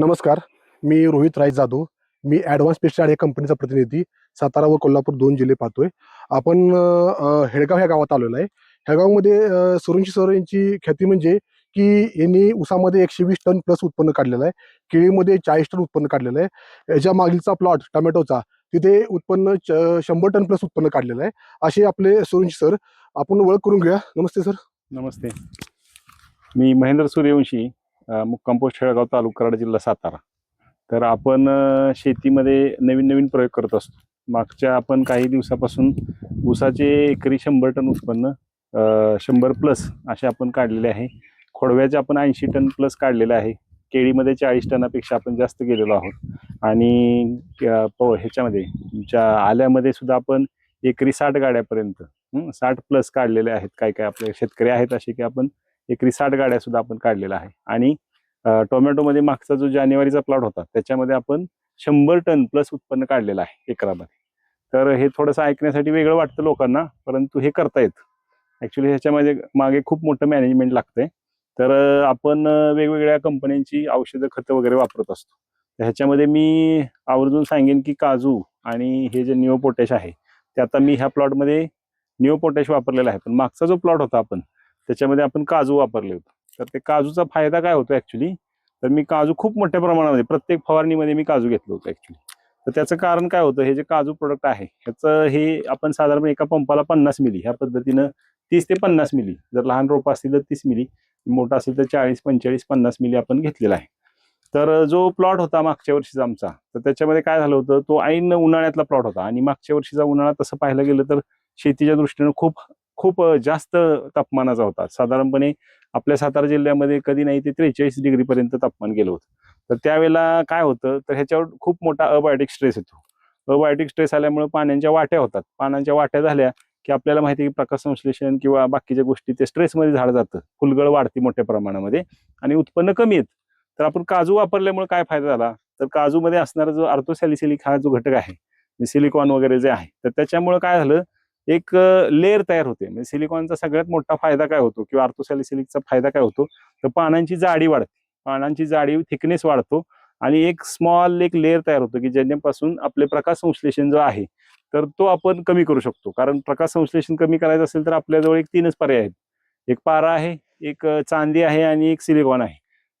नमस्कार मी रोहित राय जाधव. मी ॲडव्हान्स पेस्टिसाइड या कंपनीचा प्रतिनिधी सातारा व कोल्हापूर दोन जिल्हे पाहतोय. आपण हेडगाव ह्या गावात आलेलो आहे. ह्या सुरुंशी सर यांची ख्याती म्हणजे की यांनी उसामध्ये एकशे वीस टन प्लस उत्पन्न काढलेलं आहे. केळीमध्ये चाळीस टन उत्पन्न काढलेलं आहे. याच्या मागीलचा प्लॉट टोमॅटोचा तिथे उत्पन्न च- शंभर टन प्लस उत्पन्न काढलेलं आहे. असे आपले सुरंशी सर आपण ओळख करून घेऊया. नमस्ते सर. नमस्ते. मी महेंद्र सूर्यवंशी मुक्कामपोस्ट शेळगाव तालुका कराड जिल्हा सातारा. तर आपण शेतीमध्ये नवीन नवीन प्रयोग करत असतो. मागच्या आपण काही दिवसापासून ऊसाचे एकरी शंभर टन उत्पन्न शंभर प्लस असे आपण काढलेले आहे. खोडव्याचे आपण ऐंशी टन प्लस काढलेले आहे. केळीमध्ये चाळीस टनापेक्षा आपण जास्त गेलेलो आहोत. आणि प- ह्याच्यामध्ये तुमच्या आल्यामध्ये सुद्धा आपण एकरी साठ गाड्यापर्यंत साठ प्लस काढलेले आहेत. काय काय आपले शेतकरी आहेत असे की आपण एकरी साठ गाड्या सुद्धा आपण काढलेल्या आहे आणि टोमॅटोमध्ये मागचा जो जानेवारीचा प्लॉट होता त्याच्यामध्ये आपण शंभर टन प्लस उत्पन्न काढलेलं आहे एकरामध्ये. तर हे थोडंसं ऐकण्यासाठी वेगळं वाटतं लोकांना परंतु हे करता येतं ॲक्च्युली ह्याच्यामध्ये मागे खूप मोठं मॅनेजमेंट लागतंय. तर आपण वेगवेगळ्या कंपन्यांची औषधं खतं वगैरे वापरत असतो. तर ह्याच्यामध्ये मी आवर्जून सांगेन की काजू आणि हे जे निओ पोटॅश आहे ते आता मी ह्या प्लॉटमध्ये निओ पोटॅश वापरलेला आहे. पण मागचा जो प्लॉट होता आपण त्याच्यामध्ये आपण काजू वापरले होते. तर ते काजूचा फायदा काय होतो ऍक्च्युली तर मी काजू खूप मोठ्या प्रमाणामध्ये प्रत्येक फवारणीमध्ये मी काजू घेतलं होतं ऍक्च्युली तर त्याचं कारण काय होतं? हे जे काजू प्रोडक्ट आहे ह्याचं हे आपण साधारणपणे एका पंपाला पन्नास मिली ह्या पद्धतीनं तीस ते पन्नास मिली जर लहान रोप असतील तर तीस मिली मोठा असेल तर चाळीस पंचेचाळीस पन्नास मिली आपण घेतलेला आहे. तर जो प्लॉट होता मागच्या वर्षीचा आमचा तर त्याच्यामध्ये काय झालं होतं? तो ऐन उन्हाळ्यातला प्लॉट होता आणि मागच्या वर्षीचा उन्हाळा तसं पाहायला गेलं तर शेतीच्या दृष्टीनं खूप खूप जास्त तापमानाचा होता. साधारणपणे आपल्या सातारा जिल्ह्यामध्ये कधी नाही ते त्रेचाळीस डिग्रीपर्यंत तापमान गेलं होतं. तर त्यावेळेला काय होतं तर ह्याच्यावर खूप मोठा अबायोटिक स्ट्रेस येतो. अबायोटिक स्ट्रेस आल्यामुळे पाण्याच्या वाट्या होतात. पाण्याच्या वाट्या झाल्या की आपल्याला माहिती आहे की प्रकाश संश्लेषण किंवा बाकीच्या गोष्टी ते स्ट्रेसमध्ये झाड जातं. फुलगळ वाढते मोठ्या प्रमाणामध्ये आणि उत्पन्न कमी येत. तर आपण काजू वापरल्यामुळे काय फायदा झाला? तर काजूमध्ये असणारा जो आर्थोसॅलिसिलिक हा जो घटक आहे सिलिकॉन वगैरे जे आहे तर त्याच्यामुळे काय झालं एक लेअर तयार होते. म्हणजे सिलिकॉनचा सगळ्यात मोठा फायदा काय होतो किंवा आर्थोसॅलिसिलिकचा फायदा काय होतो? तर पानांची जाडी वाढते. पानांची जाडी थिकनेस वाढतो आणि एक स्मॉल एक लेअर तयार होतो की ज्याच्यापासून आपले प्रकाश संश्लेषण जो आहे तर तो आपण कमी करू शकतो. कारण प्रकाश संश्लेषण कमी करायचं असेल तर आपल्याजवळ एक तीनच पर्याय आहेत. एक पारा आहे एक चांदी आहे आणि एक सिलिकॉन आहे.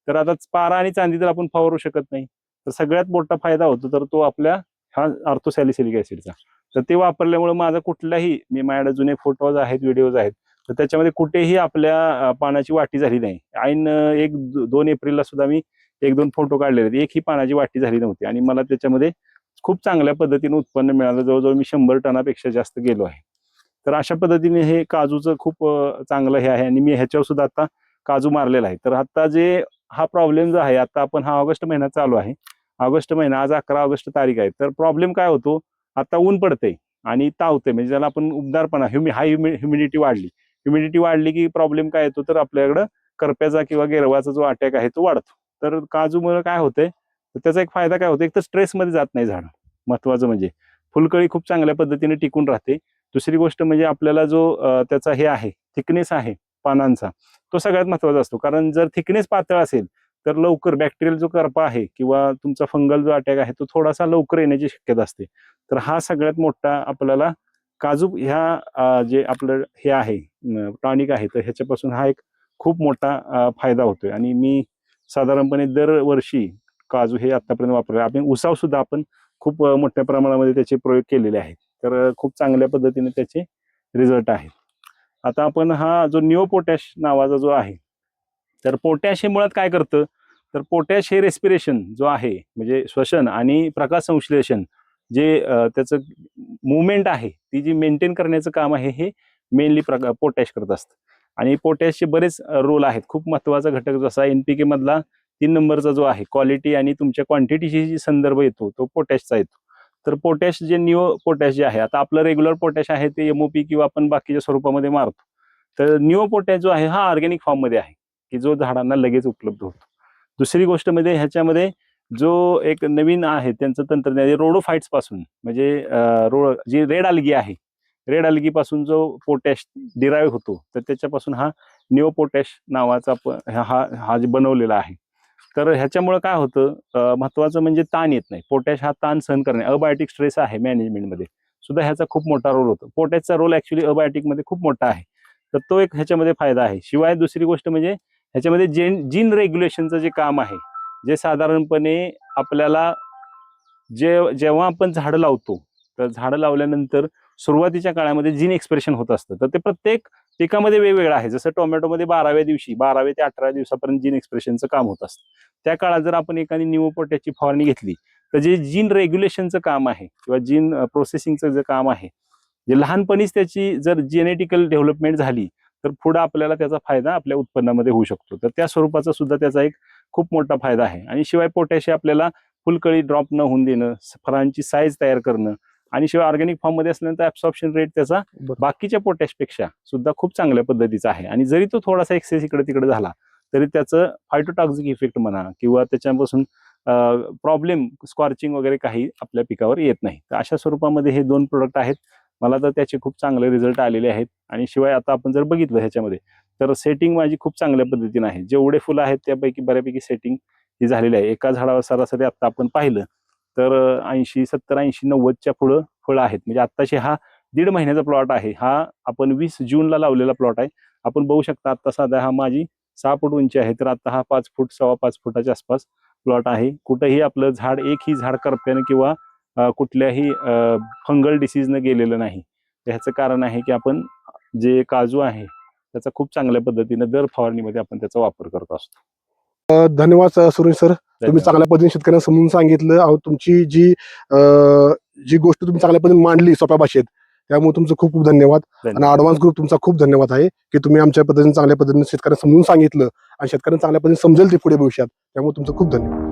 तर आता पारा आणि चांदी तर आपण फवारू शकत नाही. तर सगळ्यात मोठा फायदा होतो तर तो आपल्या हा आर्थोसॅलिसिलिक ऍसिडचा तर ते वापरल्यामुळे माझा कुठलाही मी माझ्याकडे जुने फोटोज आहेत व्हिडिओज आहेत तर त्याच्यामध्ये कुठेही आपल्या पानाची वाटी झाली नाही. ऐन एक दोन एप्रिलला सुद्धा मी एक दोन फोटो काढलेले एक एकही पानाची वाटी झाली नव्हती आणि मला त्याच्यामध्ये खूप चांगल्या पद्धतीने उत्पन्न मिळालं. जवळजवळ मी शंभर टनापेक्षा जास्त गेलो आहे. तर अशा पद्धतीने हे काजूचं खूप चांगलं हे आहे आणि मी ह्याच्यावर सुद्धा आता काजू मारलेला आहे. तर आता जे हा प्रॉब्लेम जो आहे आता आपण हा ऑगस्ट महिना चालू आहे. ऑगस्ट महिना आज अकरा ऑगस्ट तारीख आहे. तर प्रॉब्लेम काय होतो? आता ऊन पडते आणि तावते म्हणजे ज्याला आपण उबदारपणा ह्युमि हाय ह्युमिडिटी वाढली. ह्युमिडिटी वाढली की प्रॉब्लेम काय येतो? तर आपल्याकडं करप्याचा किंवा गेरवाचा जो अटॅक आहे तो वाढतो. तर काजूमुळे काय होतंय? तर त्याचा एक फायदा काय होतो एक तर स्ट्रेसमध्ये जात नाही झाड. महत्वाचं म्हणजे. फुलकळी खूप चांगल्या पद्धतीने टिकून राहते. दुसरी गोष्ट म्हणजे आपल्याला जो त्याचा हे आहे थिकनेस आहे पानांचा तो सगळ्यात महत्त्वाचा असतो. कारण जर थिकनेस पातळ असेल तर लवकर बॅक्टेरियल जो करपा आहे किंवा तुमचा फंगल जो अटॅक आहे तो थोडासा लवकर येण्याची शक्यता असते. तर हा सगळ्यात मोठा आपल्याला काजू ह्या जे आपलं हे आहे टॉनिक आहे तर ह्याच्यापासून हा एक खूप मोठा फायदा होतोय. आणि मी साधारणपणे दरवर्षी काजू हे आतापर्यंत वापरले. आपण उसाव सुद्धा आपण खूप मोठ्या प्रमाणामध्ये त्याचे प्रयोग केलेले आहेत. तर खूप चांगल्या पद्धतीने त्याचे रिझल्ट आहेत. आता आपण हा जो निओ पोटॅश नावाचा जो आहे तर पोटॅश हे मुळात काय करतं? तर पोटॅश हे रेस्पिरेशन जो आहे म्हणजे श्वसन आणि प्रकाश संश्लेषण जे त्याचं मुवमेंट आहे ती जी मेंटेन करण्याचं काम आहे हे मेनली प्रका पोटॅश करत असतं. आणि पोटॅशचे बरेच रोल आहेत. खूप महत्त्वाचा घटक जसा एन पी केमधला तीन नंबरचा जो आहे क्वालिटी आणि तुमच्या क्वांटिटीशी जी संदर्भ येतो तो पोटॅशचा येतो. तर पोटॅश जे न्यू पोटॅश जे आहे आता आपलं रेग्युलर पोटॅश आहे ते एमओपी किंवा आपण बाकीच्या स्वरूपामध्ये मारतो. तर न्यू पोटॅश जो आहे हा ऑर्गॅनिक फॉर्ममध्ये आहे. की जो झाडांना लगेच उपलब्ध होतो. दुसरी गोष्ट म्हणजे ह्याच्यामध्ये जो एक नवीन आहे त्यांचं तंत्रज्ञान रोडोफाईट्सपासून म्हणजे रोड जी रेड अलगी आहे रेड अल्गीपासून जो पोटॅश डिराईव्ह होतो तर त्याच्यापासून हा निओ पोटॅश नावाचा प- हा हा- जे बनवलेला आहे. तर ह्याच्यामुळं काय होतं महत्त्वाचं महत्वाचं म्हणजे ताण येत नाही. पोटॅश हा ताण सहन करणे अबायोटिक स्ट्रेस आहे मॅनेजमेंटमध्ये. सुद्धा ह्याचा खूप मोठा रोल होतो. पोटॅशचा रोल ॲक्च्युली अबायोटिकमध्ये खूप मोठा आहे. तर तो एक ह्याच्यामध्ये फायदा आहे. शिवाय दुसरी गोष्ट म्हणजे ह्याच्यामध्ये जेन जीन रेग्युलेशनचं जे काम आहे जे साधारणपणे आपल्याला जे जेव्हा आपण झाडं लावतो तर झाडं लावल्यानंतर सुरुवातीच्या काळामध्ये जीन एक्सप्रेशन होत असतं. तर ते प्रत्येक पिकामध्ये वेगवेगळं आहे. जसं टोमॅटोमध्ये बाराव्या दिवशी बाराव्या ते अठरा दिवसापर्यंत जीन एक्सप्रेशनचं काम होत असतं. त्या काळात जर आपण एखादी निवपोट्याची फवारणी घेतली तर जे जीन रेग्युलेशनचं काम आहे किंवा जीन प्रोसेसिंगचं जे काम आहे जे लहानपणीच त्याची जर जेनेटिकल डेव्हलपमेंट झाली तर पुढे आपल्याला त्याचा फायदा आपल्या उत्पन्नामध्ये होऊ शकतो. तर त्या स्वरूपाचा सुद्धा त्याचा एक खूप मोठा फायदा आहे. आणि शिवाय पोटॅशी आपल्याला फुलकळी ड्रॉप न होऊन देणं फळांची साईज तयार करणं आणि शिवाय ऑर्गॅनिक फॉर्ममध्ये असल्यानंतर ऍब्सॉर्प्शन रेट त्याचा. बाकीच्या पोटॅशपेक्षा सुद्धा खूप चांगल्या पद्धतीचा आहे. आणि जरी तो थोडासा एक्सेस इकडे तिकडे झाला तरी त्याचं फायटोटॉक्सिक इफेक्ट म्हणा किंवा त्याच्यापासून प्रॉब्लेम स्कॉर्चिंग वगैरे काही आपल्या पिकावर येत नाही. तर अशा स्वरूपामध्ये हे दोन प्रोडक्ट आहेत. मला तर त्याचे खूप चांगले रिझल्ट आलेले आहेत. आणि शिवाय आता आपण जर बघितलं ह्याच्यामध्ये तर सेटिंग माझी खूप चांगल्या पद्धतीने आहे. जेवढे फुलं आहेत त्यापैकी बऱ्यापैकी सेटिंग ही झालेली आहे. एका झाडावर सरासरी आत्ता आपण पाहिलं तर ऐंशी सत्तर ऐंशी नव्वदच्या पुढं फळं आहेत. म्हणजे आत्ताशी हा दीड महिन्याचा प्लॉट आहे. हा आपण वीस जूनला लावलेला प्लॉट आहे. आपण बघू शकता आत्ता साधा हा माझी सहा फूट उंची आहे तर आता हा पाच फूट सव्वा पाच फुटाच्या आसपास प्लॉट आहे. कुठंही आपलं झाड एकही झाड करप्यानं किंवा कुठल्याही फंगल डिसीजनं गेलेलं नाही. ह्याचं कारण आहे की आपण जे काजू आहे त्याचा खूप चांगल्या पद्धतीनं दर फवारणीमध्ये आपण त्याचा वापर करत असतो. धन्यवाद सुरेश सर. तुम्ही. चांगल्या पद्धतीने शेतकऱ्यांना समजून सांगितलं. तुमची जी जी गोष्ट तुम्ही चांगल्या पद्धतीने मांडली सोप्या भाषेत त्यामुळे तुमचं खूप खूप धन्यवाद. आणि. ऍडव्हान्स ग्रुप तुमचा खूप धन्यवाद आहे की तुम्ही आमच्या पद्धतीने चांगल्या पद्धतीने शेतकऱ्यांना समजून सांगितलं आणि शेतकऱ्यांना चांगल्या पद्धतीने समजेल ते पुढे भविष्यात. त्यामुळे तुमचं खूप धन्यवाद.